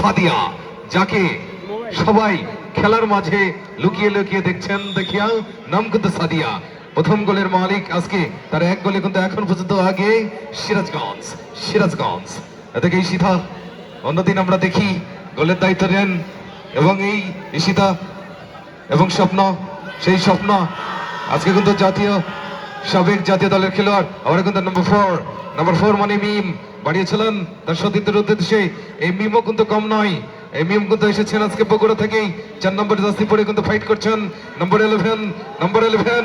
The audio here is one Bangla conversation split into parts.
সাদিয়া, যাকে সবাই খেলার মাঝে লুকিয়ে লুকিয়ে দেখছেন। দেখিয়া নাম কিন্তু সাদিয়া, প্রথম গোলের মালিক আজকে। তার এক গোলে কিন্তু এখন পর্যন্ত আগে সিরাজগঞ্জ সিরাজগঞ্জ। এদিকে ঈশিতা, অন্যদিন আমরা দেখি গোলের দায়িত্ব নেন এবং এই ঈশিতা এবং স্বপ্ন, সেই স্বপ্ন। আজকে কিন্তু জাতীয়, সাবেক জাতীয় দলের খেলোয়াড় আবার কিন্তু নম্বর ফোর নম্বর ফোর মানে মিম বাড়িয়েছিলেন তার সতীর্থের উদ্দেশ্যে। এই মিমও কিন্তু কম নয়। এই মিম কিন্তু এসেছেন আজকে বগুড়া থেকেই। চার নম্বর জাস্তি পরে কিন্তু ফাইট করছেন। নম্বর ইলেভেন নম্বর ইলেভেন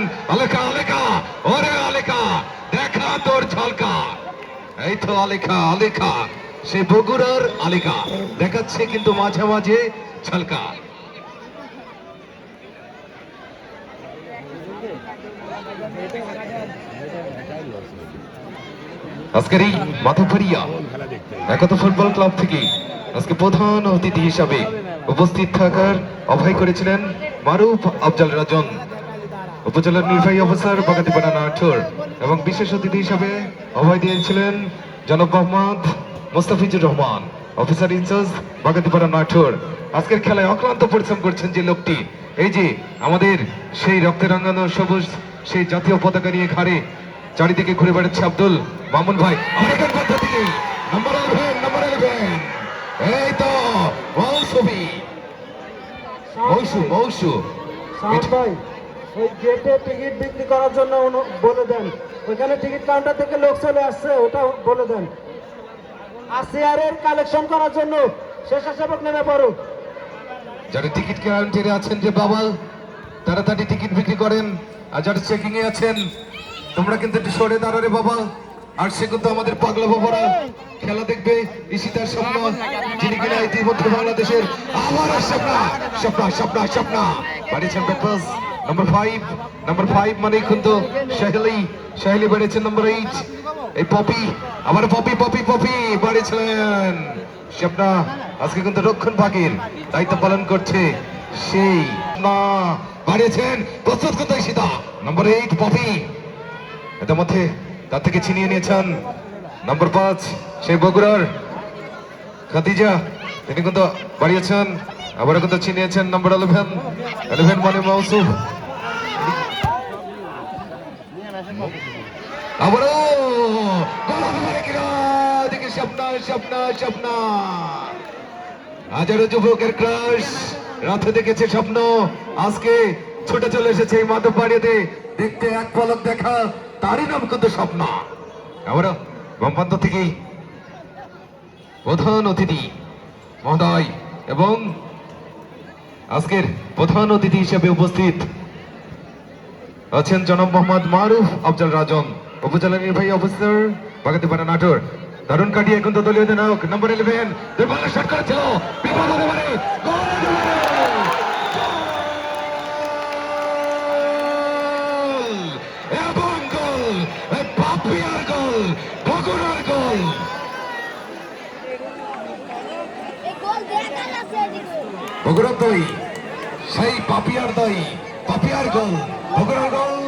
ওরে দেখা তোর ঝলকা। এই তো আলেখা আলেখা সেই বগুড়ার আলেখা দেখাচ্ছে কিন্তু মাঝে মাঝে ঝলকা। আজকের এই মাধবরিয়া একত ফুটবল ক্লাব থেকে আজকে প্রধান অতিথি হিসাবে উপস্থিত থাকার অভয় করেছিলেন মারুফ আফজাল রাজন। উপজেলার নির্বাহী অফিসার বাগাতিপাড়া নাঠুর এবং বিশেষ অতিথি হিসাবে অভয় দিয়েছিলেন জনাব Mohammad Mostafizur Rahman, officer in charge Bagatipara নাঠুর আজকের খেলায় অক্লান্ত পরিশ্রম করছেন যে লোকটি, এই যে আমাদের সেই রক্তে রাঙানো সবুজ, সেই জাতীয় পতাকা নিয়ে ঘাড়ে চারিদিকে ঘুরে বেড়াচ্ছে আব্দুল মামুন ভাই। আরেকটা পদ্ধতি নাম্বার ইলেভেন নাম্বার ইলেভেন এই তো মৌসুমি। মৌসু ভাই ওই গেটে টিকিট বিক্রি করার জন্য বলে দেন। ওইখানে টিকিট কাউন্টার থেকে লোক চলে আসছে ওটা বলে দেন। আসিয়ারের কালেকশন করার জন্য স্বেচ্ছাসেবক নেমে পড়ো যারা টিকিট কাউন্টারে আছেন যে বাবা তাড়াতাড়ি টিকিট বিক্রি করেন। আর যারা চেকিং এ আছেন তোমরা কিন্তু একটু সরে দাঁড়ারে বাবা। আর সে কিন্তু আমাদের পাগলা বাবারা। খেলা দেখবে ঈশিতার স্বপ্ন। যিনি কিনা ইতিমধ্যে বাংলাদেশের আবার স্বপ্না স্বপ্না স্বপ্না স্বপ্না। বাড়িয়েছেন backpass number five number five মানে কিন্তু সাহেলি। সাহেলি বেড়েছেন নাম্বার এইট এই পপি, আবার পপি পপি পপি বাড়িয়েছিলেন। স্বপ্না, আজকে কিন্তু রক্ষণ ভাগের দায়িত্ব পালন করছে সেই। না বাড়িয়েছেন প্রস্তুত করতে সীতা। Number eight poppy. এটার মধ্যে তার থেকে ছিনিয়ে নিয়েছেন নম্বর পাঁচ সেই বগুড়ার খাদিজা। তিনি কিন্তু বাড়িয়েছেন আবার কিন্তু ছিনিয়েছেন নম্বর ইলেভেন ইলেভেন মানে মৌসুফ আবারও দেখতে এক পলক দেখা তারই নাম কিন্তু স্বপ্ন। আমরা বামপ্রান্ত থেকে প্রধান অতিথি মহোদয় এবং আজকের প্রধান অতিথি হিসেবে উপস্থিত আছেন জনাব মোহাম্মদ মারুফ আফজাল রাজন, উপজেলা নির্বাহী অফিসার, বাগাতিপাড়া নাটোর। দারুণ কাটিয়ে এখন তো দলীয় নায়ক নম্বর ইলেভেন দুর্বলের শট করেছিল। বিপদ হতে পারে। গোল বগুড়ার গোল বগুড়ার দই সেই পাপিয়ার দই পাপিয়ার গোল বগুড়ার গোল।